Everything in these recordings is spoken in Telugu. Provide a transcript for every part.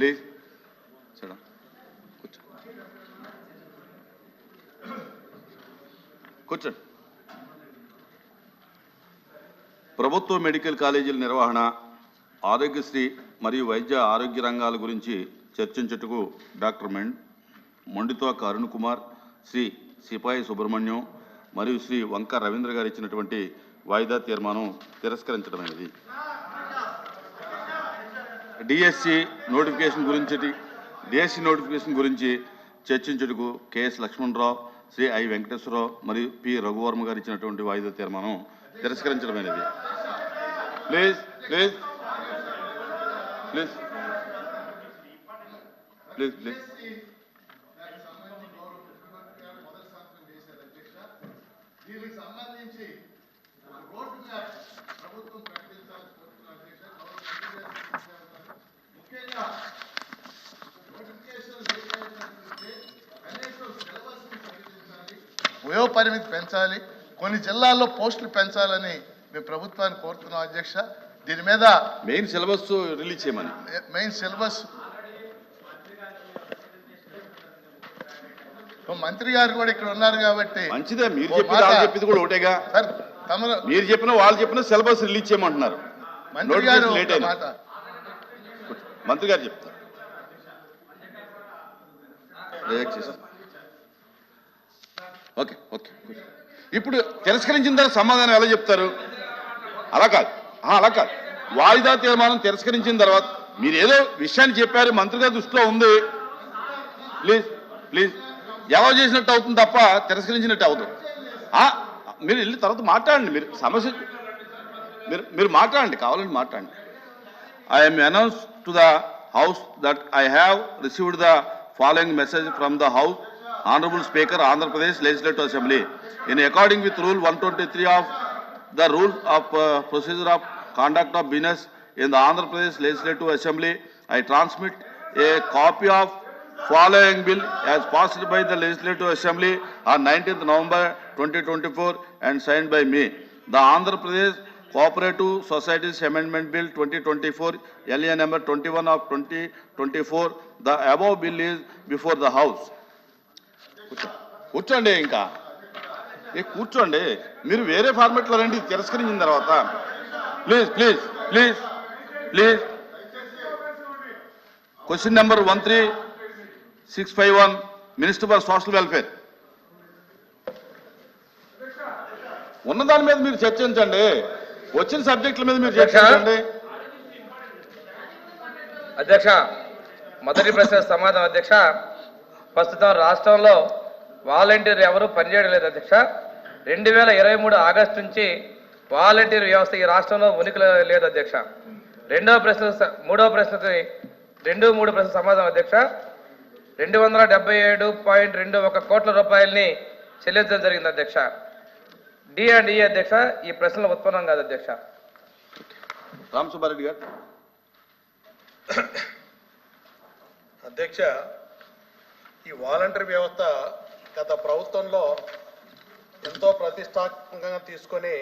ప్లీజ్. కూర్చో. కూర్చోండి ప్రభుత్వ మెడికల్ కాలేజీల నిర్వహణ ఆరోగ్యశ్రీ మరియు వైద్య ఆరోగ్య రంగాల గురించి చర్చించుటకు డాక్టర్ మెం మొండితోక అరుణ్ కుమార్ శ్రీ సిపాయి సుబ్రహ్మణ్యం మరియు శ్రీ వంక రవీంద్ర గారు ఇచ్చినటువంటి వాయిదా తీర్మానం తిరస్కరించడమైనది. డిఎస్సి నోటిఫికేషన్ గురించి డిఎస్సి నోటిఫికేషన్ గురించి చర్చించుటకు K S Lakshmanarao Shri I Venkateswararao మరియు పి రఘువర్మ గారు ఇచ్చినటువంటి వాయిదా తీర్మానం తిరస్కరించడమైనది please please please please please దీనికి సంబంధించి రోడ్ మ్యాప్ ప్రభుత్వం ప్రకటించాలని కోరుతున్నాను అధ్యక్ష గౌరవ మంత్రి గారు సూచించారు. ముఖ్యంగా నోటిఫికేషన్ రిలీజ్ అయినట్లయితే కనీసం సిలబస్ని ప్రకటించాలి వయో పరిమితి పెంచాలి కొన్ని జిల్లాల్లో పోస్టులు పెంచాలని మేము ప్రభుత్వాన్ని కోరుతున్నాం అధ్యక్ష. దీని మీద మెయిన్ సిలబస్ రిలీజ్ చేయమని. Main syllabus. మంత్రి గారు కూడా ఇక్కడ ఉన్నారు కాబట్టి మంచిదే మీరు ఓ చెప్పింది కూడా ఒకటేగా. సార్ తమరు మీరు చెప్పిన వాళ్ళు చెప్పిన సిలబస్ రిలీజ్ చేయమంటున్నారు. మంత్రి గారు లేట్ అయినా. మంత్రి గారు చెప్తారు. ఓకే ఓకే ఇప్పుడు తిరస్కరించిన తర్వాత సమాధానం ఎలా చెప్తారు? అలా కాదు. అలా కాదు. వాయిదా తీర్మానం తిరస్కరించిన తర్వాత మీరు ఏదో విషయాన్ని చెప్పారు మంత్రి గారి దృష్టిలో ఉంది. Please please. ఎలా చేసినట్టు అవుతుంది తప్ప తిరస్కరించినట్టు అవుతుంది మీరు వెళ్ళి తర్వాత మాట్లాడండి. మీరు సమస్య మీరు మీరు మాట్లాడండి కావాలంటే మాట్లాడండి. I am announce to the house that I have received the following message from the house Honorable Speaker, Andhra Pradesh Legislative Assembly. In according with Rule 123 of the Rule of uh, Procedure of Conduct of Business in the Andhra Pradesh Legislative Assembly, I transmit a copy of following bill as passed by the Legislative Assembly on 19th November 2024 and signed by me. The Andhra Pradesh Cooperative Societies Amendment Bill 2024, LA number 21 of 2024. The above bill is before the House. కూర్చో- కూర్చోండి ఇంకా. ఏ కూర్చోండి. మీరు వేరే ఫార్మెట్లో రండి తిరస్కరించిన తర్వాత. Please please please please. Question number one three six five one minister for social welfare. ఉన్న దాని మీద మీరు చర్చించండి. వచ్చిన సబ్జెక్టుల మీద మీరు చర్చించండి. అధ్యక్ష మొదటి ప్రశ్న సమాధానం. అధ్యక్ష ప్రస్తుతం రాష్ట్రంలో వాలంటీర్ ఎవరు పనిచేయడం లేదు అధ్యక్ష. రెండు వేల ఇరవై మూడు ఆగస్టు నుంచి వాలంటీర్ వ్యవస్థ ఈ రాష్ట్రంలో ఉనికి లేదు అధ్యక్ష. రెండవ ప్రశ్న మూడవ ప్రశ్నకి రెండు మూడు ప్రశ్న సమాధానం అధ్యక్ష. రెండు వందల డెబ్బై ఏడు పాయింట్ రెండు ఒక కోట్ల రూపాయలని చెల్లించడం జరిగింది అధ్యక్ష. డి అండ్ ఈ అధ్యక్ష ఈ ప్రశ్నలు ఉత్పన్నం కాదు అధ్యక్ష. రామ్ సుబ్బారెడ్డి గారు. అధ్యక్ష ఈ వాలంటరీ వ్యవస్థ గత ప్రభుత్వంలో ఎంతో ప్రతిష్టాత్మకంగా తీసుకొని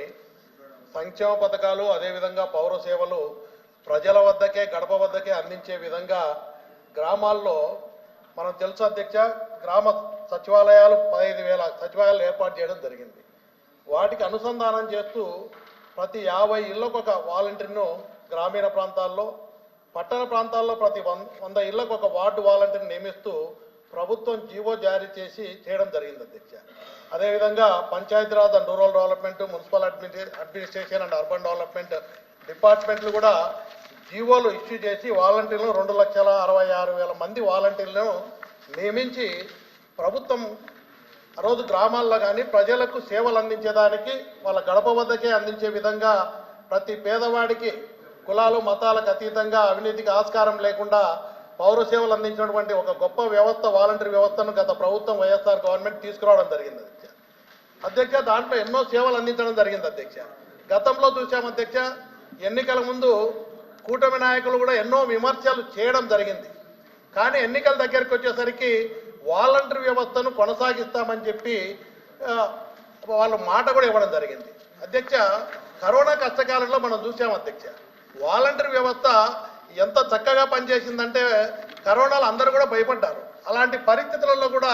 సంక్షేమ పథకాలు అదేవిధంగా పౌర సేవలు ప్రజల వద్దకే గడప వద్దకే అందించే విధంగా గ్రామాల్లో మనం తెలుసు అధ్యక్ష గ్రామ సచివాలయాలు పదహైదు వేల సచివాలయాలు ఏర్పాటు చేయడం జరిగింది. వాటికి అనుసంధానం చేస్తూ ప్రతి యాభై ఇళ్ళకు ఒక వాలంటీర్ను గ్రామీణ ప్రాంతాల్లో పట్టణ ప్రాంతాల్లో ప్రతి వం వంద ఇళ్ళకు ఒక వార్డు వాలంటీర్ని నియమిస్తూ ప్రభుత్వం జీవో జారీ చేసి చేయడం జరిగింది అధ్యక్ష అదేవిధంగా Panchayati Raj and rural development municipal admini administration and urban development డిపార్ట్మెంట్లు కూడా జీవోలు ఇష్యూ చేసి వాలంటీర్లను రెండు లక్షల అరవై ఆరు వేల మంది వాలంటీర్లను నియమించి ప్రభుత్వం ఆ రోజు గ్రామాల్లో కానీ ప్రజలకు సేవలు అందించేదానికి వాళ్ళ గడప వద్దకే అందించే విధంగా ప్రతి పేదవాడికి కులాలు మతాలకు అతీతంగా అవినీతికి ఆస్కారం లేకుండా పౌర సేవలు అందించినటువంటి ఒక గొప్ప వ్యవస్థ వాలంటరీ వ్యవస్థను గత ప్రభుత్వం వైఎస్ఆర్ గవర్నమెంట్ తీసుకురావడం జరిగింది అధ్యక్ష. అధ్యక్ష దాంట్లో ఎన్నో సేవలు అందించడం జరిగింది అధ్యక్ష. గతంలో చూసాం అధ్యక్ష ఎన్నికల ముందు కూటమి నాయకులు కూడా ఎన్నో విమర్శలు చేయడం జరిగింది. కానీ ఎన్నికల దగ్గరికి వచ్చేసరికి వాలంటరీ వ్యవస్థను కొనసాగిస్తామని చెప్పి వాళ్ళు మాట కూడా ఇవ్వడం జరిగింది. అధ్యక్ష కరోనా కష్టకాలంలో మనం చూసాం అధ్యక్ష వాలంటరీ వ్యవస్థ ఎంత చక్కగా పనిచేసిందంటే కరోనాలో అందరూ కూడా భయపడ్డారు. అలాంటి పరిస్థితులలో కూడా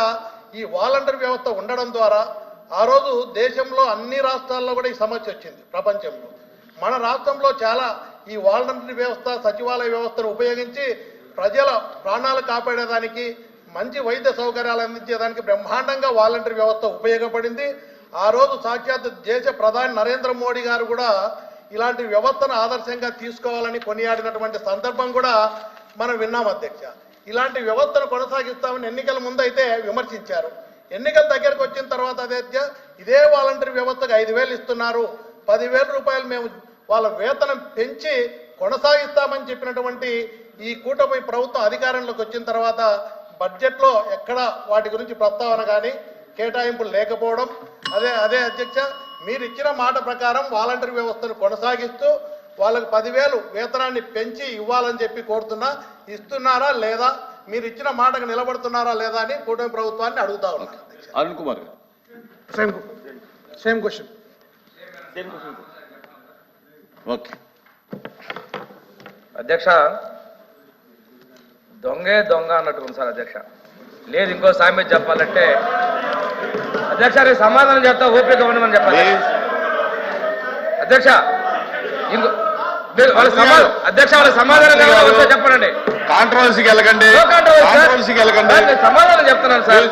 ఈ వాలంటీర్ వ్యవస్థ ఉండడం ద్వారా ఆ రోజు దేశంలో అన్ని రాష్ట్రాల్లో కూడా ఈ సమస్య వచ్చింది ప్రపంచంలో. మన రాష్ట్రంలో చాలా ఈ వాలంటీర్ వ్యవస్థ సచివాలయ వ్యవస్థను ఉపయోగించి ప్రజల ప్రాణాలు కాపాడేదానికి మంచి వైద్య సౌకర్యాలు అందించేదానికి బ్రహ్మాండంగా వాలంటీర్ వ్యవస్థ ఉపయోగపడింది. ఆ రోజు సాక్షాత్ దేశ ప్రధాని నరేంద్ర మోడీ గారు కూడా ఇలాంటి వ్యవస్థను ఆదర్శంగా తీసుకోవాలని కొనియాడినటువంటి సందర్భం కూడా మనం విన్నాం అధ్యక్ష. ఇలాంటి వ్యవస్థను కొనసాగిస్తామని ఎన్నికల ముందైతే విమర్శించారు. ఎన్నికల దగ్గరకు వచ్చిన తర్వాత అధ్యక్ష ఇదే వాలంటీర్ వ్యవస్థకు ఐదు వేలు ఇస్తున్నారు. పదివేల రూపాయలు మేము వాళ్ళ వేతనం పెంచి కొనసాగిస్తామని చెప్పినటువంటి ఈ కూటమి ప్రభుత్వం అధికారంలోకి వచ్చిన తర్వాత బడ్జెట్లో ఎక్కడ వాటి గురించి ప్రస్తావన కానీ కేటాయింపులు లేకపోవడం. అదే అదే అధ్యక్ష మీరు ఇచ్చిన మాట ప్రకారం వాలంటీర్ వ్యవస్థను కొనసాగిస్తూ వాళ్ళకి పదివేలు వేతనాన్ని పెంచి ఇవ్వాలని చెప్పి కోరుతున్నా. ఇస్తున్నారా లేదా? మీరు ఇచ్చిన మాటకు నిలబడుతున్నారా లేదా అని కూటమి ప్రభుత్వాన్ని అడుగుతా ఉన్నాను అధ్యక్ష. Arun Kumar same same question okay. అధ్యక్ష దొంగే దొంగ అన్నట్టు ఉంది సార్ అధ్యక్ష. లేదు ఇంకో సామెత చెప్పాలంటే అధ్యక్ష రేపు సమాధానం చెప్తా ఓపిక ఉండమని చెప్పాలి. అధ్యక్ష ఇంకో వాళ్ళ సమాధానం అధ్యక్ష వాళ్ళ సమాధానం చెప్పండి. కాంట్రవర్సీకి వెళ్ళకండి. కాంట్రవర్సీకి సమాధానం చెప్తున్నాను సార్.